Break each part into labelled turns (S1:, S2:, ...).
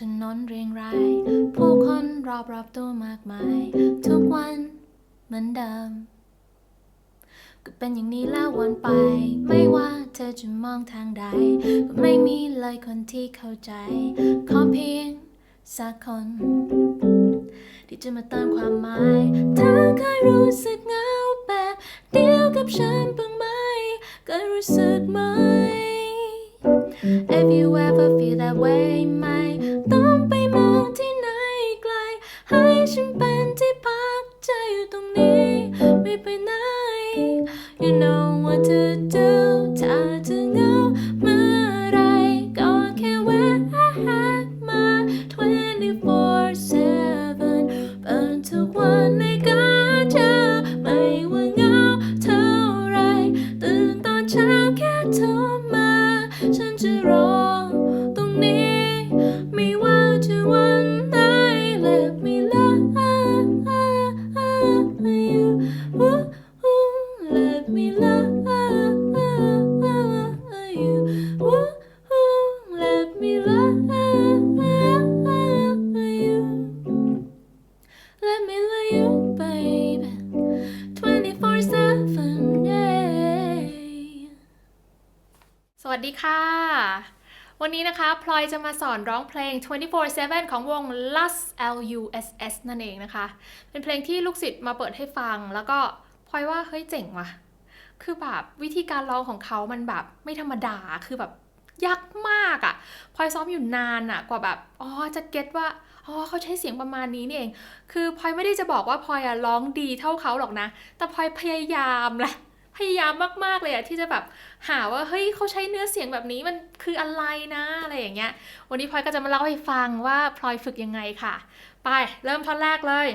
S1: ถนนเรียงราย ผู้คนรอบรอบตัวมากมาย ทุกวันเหมือนเดิม ก็เป็นอย่างนี้แล้ววนไป ไม่ว่าเธอจะมองทางใด ก็ไม่มีเลยคนที่เข้าใจ ขอเพียงสักคน ที่จะมาเติมความหมายเธอเคยรู้สึกเหงาแบบเดียวกับฉันบ้างไหมเคยรู้สึกไหม
S2: สวัสดีค่ะ วันนี้นะคะ พลอยจะมาสอนร้องเพลง 24/7 ของวง Lus L U S S นั่นเองนะคะ เป็นเพลงที่ลูกศิษย์มาเปิดให้ฟัง แล้วก็พลอยว่าเฮ้ยเจ๋งว่ะ คือแบบวิธีการร้องของเขามันแบบไม่ธรรมดา คือแบบยากมากอะ่ะพลอยซ้อมอยู่นานอะ่ะ กว่าแบบ อ๋อ จะเก็ตว่า อ๋อ เขาใช้เสียงประมาณนี้นี่เอง คือพลอยไม่ได้จะบอกว่าพลอยอะร้องดีเท่าเขาหรอกนะ แต่พลอยพยายามแหละ พยายามมากๆเลยอะที่จะแบบหาว่าเฮ้ยเขาใช้เนื้อเสียงแบบนี้มันคืออะไรนะอะไรอย่างเงี้ย วันนี้พลอยก็จะมาเล่าให้ฟังว่าพลอยฝึกยังไงค่ะ ไปเริ่มท่อนแรกเลย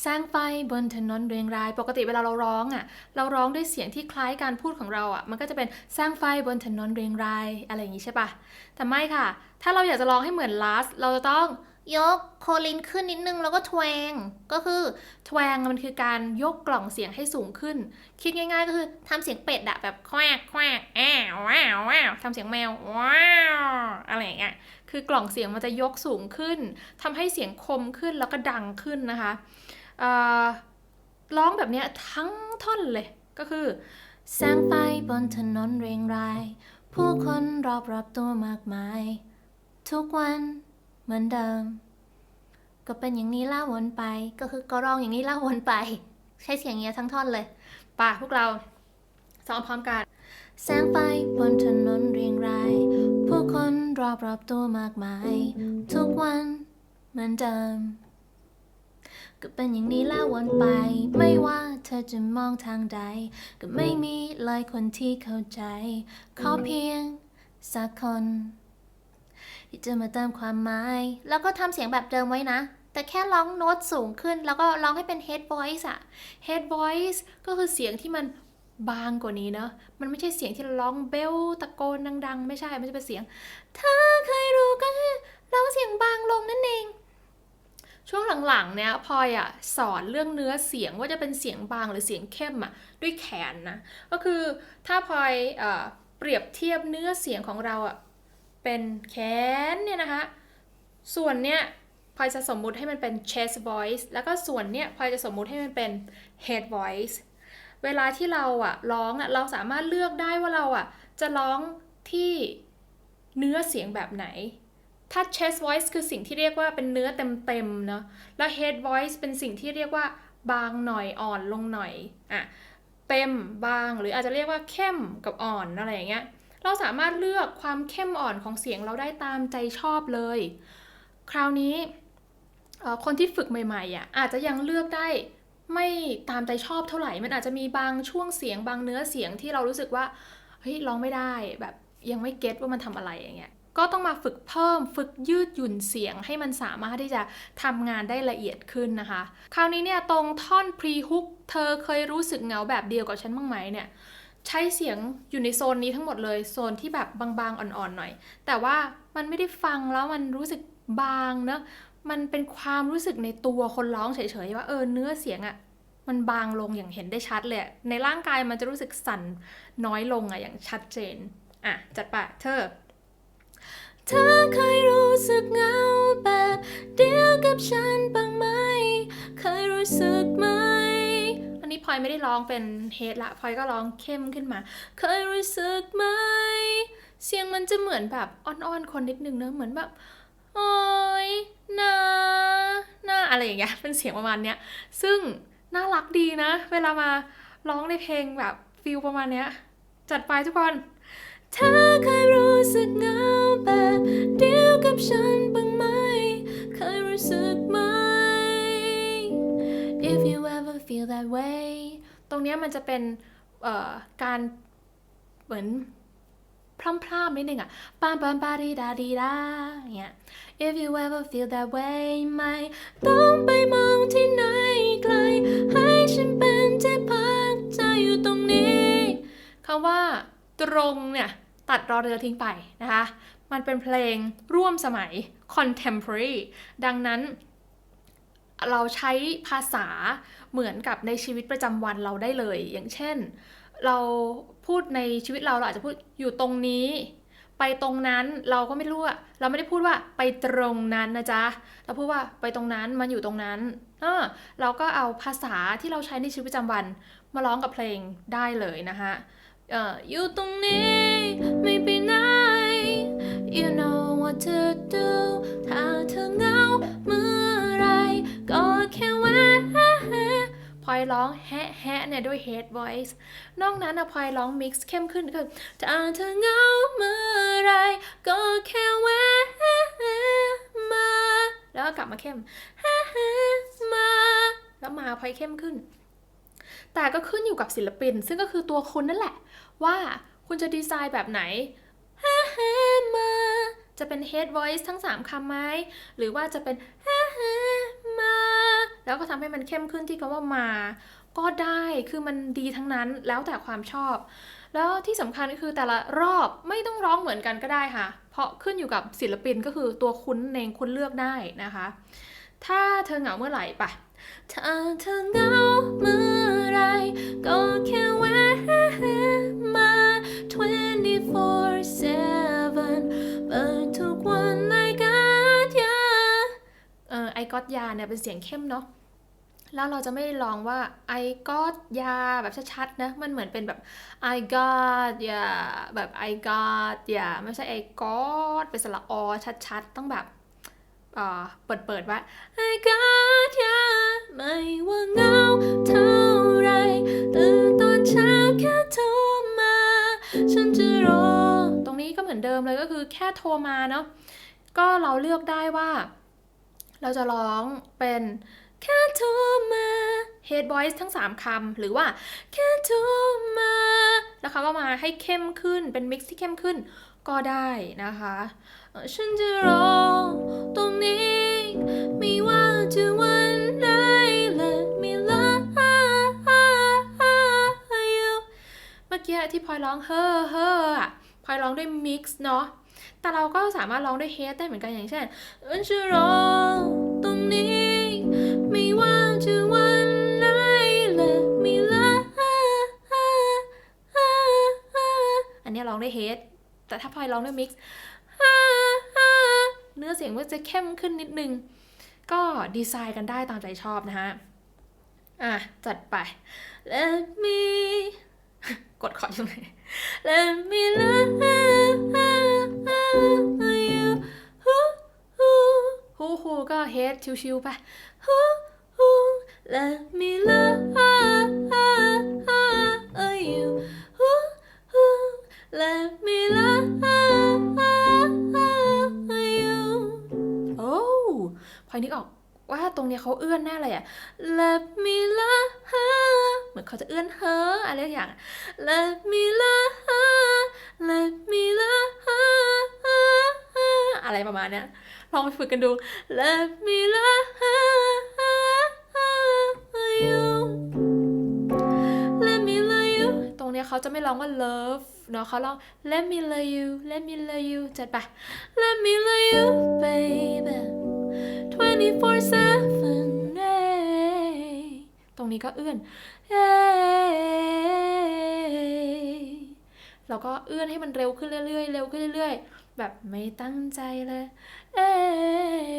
S2: แสงไฟบนถนนเรียงราย ปกติเวลาเราร้องอะ เราร้องด้วยเสียงที่คล้ายการพูดของเราอะ มันก็จะเป็นแสงไฟบนถนนเรียงรายอะไรอย่างนี้ใช่ปะแต่ไม่ค่ะ ถ้าเราอยากจะร้องให้เหมือนลาสเราจะต้อง ยกโคลินขึ้นนิดนึงแล้วก็ทวง ก็คือทวงมันคือการยกกล่องเสียงให้สูงขึ้น คิดง่ายๆก็คือทำเสียงเป็ดอะแบบแควกแควกแอวว้าวว้าวทำเสียงแมวว้าวอะไรอย่างเงี้ยคือกล่องเสียงมันจะยกสูงขึ้นทำให้เสียงคมขึ้นแล้วก็ดังขึ้นนะคะร้องแบบนี้ทั้งท่อนเลยก็คือ
S1: แสงไฟบนถนนเรียงราย ผู้คนรอบรอบตัวมากมาย ทุกวัน เหมือนเดิม ก็เป็นอย่างนี้ล่าวนไป ก็คือก็ร้องอย่างนี้ล่าวนไป ใช้เสียงเงี้ยทั้งท่อนเลย
S2: ป่ะพวกเราซ้อมพร้อมกัน
S1: แสงไฟบนถนนเรียงราย ผู้คนรอบรอบตัวมากมาย ทุกวันเหมือนเดิม ก็เป็นอย่างนี้แล้ววนไป ไม่ว่าเธอจะมองทางใด ก็ไม่มีเลยคนที่เข้าใจ ขอเพียงสักคนี่จะมาเติมความหมาย แล้วก็ทำเสียงแบบเดิมไว้นะ แต่แค่ร้องโน้ตสูงขึ้น แล้วก็ร้องให้เป็น head voice อะ
S2: head voice ก็คือเสียงที่มันบางกว่านี้เนอะมันไม่ใช่เสียงที่ร้องเบลตะโกนดัง ๆ ไม่ใช่ มันจะเป็นเสียง
S1: เธอเคยรู้ก็คือร้องเสียงบางลงนั่นเอง
S2: ช่วงหลังๆเนี่ยพลอยอะสอนเรื่องเนื้อเสียงว่าจะเป็นเสียงบางหรือเสียงเข้มอะด้วยแขนนะ ก็คือถ้าพลอยเอเปรียบเทียบเนื้อเสียงของเราอะ เป็นแขนเนี่ยนะคะ ส่วนเนี้ยพลอยจะสมมุติให้มันเป็น chest voice แล้วก็ส่วนเนี้ยพลอยจะสมมุติให้มันเป็น head voice เวลาที่เราอะร้องอะเราสามารถเลือกได้ว่าเราอะจะร้องที่เนื้อเสียงแบบไหน ถ้า chest voice คือสิ่งที่เรียกว่าเป็นเนื้อเต็มๆเนาะ แล้ว head voice เป็นสิ่งที่เรียกว่าบางหน่อยอ่อนลงหน่อย อะ เต็มบางหรืออาจจะเรียกว่าเข้มกับอ่อนอะไรอย่างเงี้ย เราสามารถเลือกความเข้มอ่อนของเสียงเราได้ตามใจชอบเลย คราวนี้คนที่ฝึกใหม่ๆอะอาจจะยังเลือกได้ไม่ตามใจชอบเท่าไหร่ มันอาจจะมีบางช่วงเสียงบางเนื้อเสียงที่เรารู้สึกว่าเฮ้ยร้องไม่ได้แบบยังไม่เก็ตว่ามันทำอะไรอย่างเงี้ย ก็ต้องมาฝึกเพิ่มฝึกยืดหยุ่นเสียงให้มันสามารถที่จะทำงานได้ละเอียดขึ้นนะคะ คราวนี้เนี่ยตรงท่อน pre hook เธอเคยรู้สึกเหงาแบบเดียวกับฉันบ้างไหมเนี่ย ใช้เสียงอยู่ในโซนนี้ทั้งหมดเลย โซนที่แบบบางๆ อ่อนๆหน่อย แต่ว่ามันไม่ได้ฟังแล้วมันรู้สึกบางเนอะมันเป็นความรู้สึกในตัวคนร้องเฉยๆว่าเออเนื้อเสียงอะมันบางลงอย่างเห็นได้ชัดเลย ในร่างกายมันจะรู้สึกสั่นน้อยลงอะอย่างชัดเจน อะ จัดไปเธอ
S1: เธอเคยรู้สึกเหงาแบบเดียวกับฉันบ้างไหม เคยรู้สึก
S2: นี้พลอยไม่ได้ร้องเป็นเฮดละพลอยก็ร้องเข้มขึ้นมา
S1: เคยรู้สึกไหม
S2: เสียงมันจะเหมือนแบบอ่อนๆคนนิดนึงเนอะเหมือนแบบโอ้ยนานาอะไรอย่างเงี้ยเป็นเสียงประมาณเนี้ยซึ่งน่ารักดีนะ เวลามาร้องในเพลงแบบฟิลประมาณเนี้ยจัดไปทุกคน
S1: เธอเคยรู้สึกเหงาแบบเดียวกับฉันบ้างไหม เคยรู้สึก feel that way
S2: ตรงนี้มันจะเป็นการเหมือนพร่ำๆนิดนึงอะปามปามปาดีดาดีดาอย่างเงี้ย
S1: If you ever feel that way ไม่ต้องไปมองที่ไหนไกล ให้ฉันเป็นที่พักใจอยู่ตรงนี้
S2: คำว่าตรงเนี่ยตัดรอเรือทิ้งไปนะคะ มันเป็นเพลงร่วมสมัย contemporary ดังนั้น เราใช้ภาษาเหมือนกับในชีวิตประจำวันเราได้เลย อย่างเช่น เราพูดในชีวิตเราเราอาจจะพูดอยู่ตรงนี้ ไปตรงนั้นเราก็ไม่รู้ว่าเราไม่ได้พูดว่าไปตรงนั้นนะจ๊ะเราพูดว่าไปตรงนั้นมันอยู่ตรงนั้นเออเราก็เอาภาษาที่เราใช้ในชีวิตประจำวันมาร้องกับเพลงได้เลยนะคะเอ่ออยู่ตรงนี้
S1: ไม่ไปไหน You know what to do ก็แค่แวะ
S2: พลอยร้องแฮะแฮะเนี่ยด้วย head voice นอกนั้นอะพลอยร้อง mix เข้มขึ้นก็คือ
S1: ถ้าเธอเหงาเมื่อไรก็แค่แวะมา
S2: แล้วก็กลับมาเข้ม
S1: มา
S2: แล้วมาพลอยเข้มขึ้น แต่ก็ขึ้นอยู่กับศิลปิน ซึ่งก็คือตัวคุณนั่นแหละ ว่าคุณจะดีไซน์แบบไหน
S1: มา
S2: จะเป็น head voice ทั้ง 3 คำไหม หรือว่าจะเป็น แล้วก็ทำให้มันเข้มขึ้นที่คำว่ามา ก็ได้คือมันดีทั้งนั้นแล้วแต่ความชอบ แล้วที่สำคัญก็คือแต่ละรอบไม่ต้องร้องเหมือนกันก็ได้ค่ะ เพราะขึ้นอยู่กับศิลปินก็คือตัวคุณเองคุณเลือกได้นะคะ ถ้าเธอเหงาเมื่อไหร่ปะ
S1: ถ้าเธอเหงาเมื่อไหรก็แค่แวะมา 24/7 เปิดทุกวัน I got ya
S2: เออไอก็ยาเนี่ยเป็นเสียงเข้มเนาะ แล้วเราจะไม่ลองว่า I got ยาแบบชัดๆนะมันเหมือนเป็นแบบ I got ยาแบบ I got ยาไม่ใช่ I got เป็นสระอชัดๆ ต้องแบบเอ่อเปิดๆว่า
S1: I got ya ไม่ว่าเงาเท่าไรตื่นตอนเช้าแค่โทรมาฉันจะรอ
S2: ตรงนี้ก็เหมือนเดิมเลยก็คือแค่โทรมาเนาะก็เราเลือกได้ว่า เราจะร้องเป็น
S1: แค่โทรมา
S2: head voice ทั้ง 3คำหรือว่า
S1: แค่โทรมา
S2: แล้วคำว่ามาให้เข้มขึ้นเป็นมิกซ์ที่เข้มขึ้นก็ได้นะคะ
S1: ฉันจะรอตรงนี้ ไม่ว่าจะวันไหน Let me love you
S2: เมื่อกี้ที่พลอยร้องเฮ้อเฮ้อพลอยร้องด้วยมิกซ์เนาะแต่เราก็สามารถร้องด้วยเฮดได้เหมือนกันอย่างเช่น
S1: ฉันจะรอ
S2: อันนี้ร้องด้วยเฮดแต่ถ้าพลอยร้องด้วยมิกซ์เนื้อเสียงมันจะเข้มขึ้นนิดนึง ก็ดีไซน์กันได้ตามใจชอบนะฮะ อะ จัดไป
S1: Let me
S2: กดขอดอยู่ไหน
S1: Let me love you
S2: ฮู้ฮู้ก็เฮดชิวๆไป
S1: Let me love
S2: ยนึกออกว่าตรงเนี้ยเขาเอื้อนแน่เลยอะ
S1: Let me love
S2: เหมือนเขาจะเอื้อนเฮ้ออะไรอย่าง
S1: Let me love Let me love
S2: อะไรประมาณเนี้ยลองไปฝึกกันดู
S1: Let me love you Let me love you
S2: ตรงเนี้ยเขาจะไม่ร้องว่า love เนาะเขาร้อง let me love you let me love you จัดไป
S1: Let me love you baby 24/7 hey.
S2: ตรงนี้ก็เอื้อน
S1: Hey.
S2: แล้วก็เอื้อนให้มันเร็วขึ้นเรื่อยๆ เร็วขึ้นเรื่อยๆ แบบไม่ตั้งใจเลยเอ้ย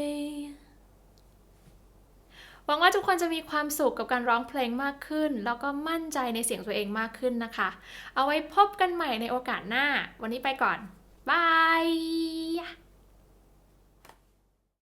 S2: หวังว่าทุกคนจะมีความสุขกับการร้องเพลงมากขึ้น แล้วก็มั่นใจในเสียงตัวเองมากขึ้นนะคะ เอาไว้พบกันใหม่ในโอกาสหน้า วันนี้ไปก่อน บาย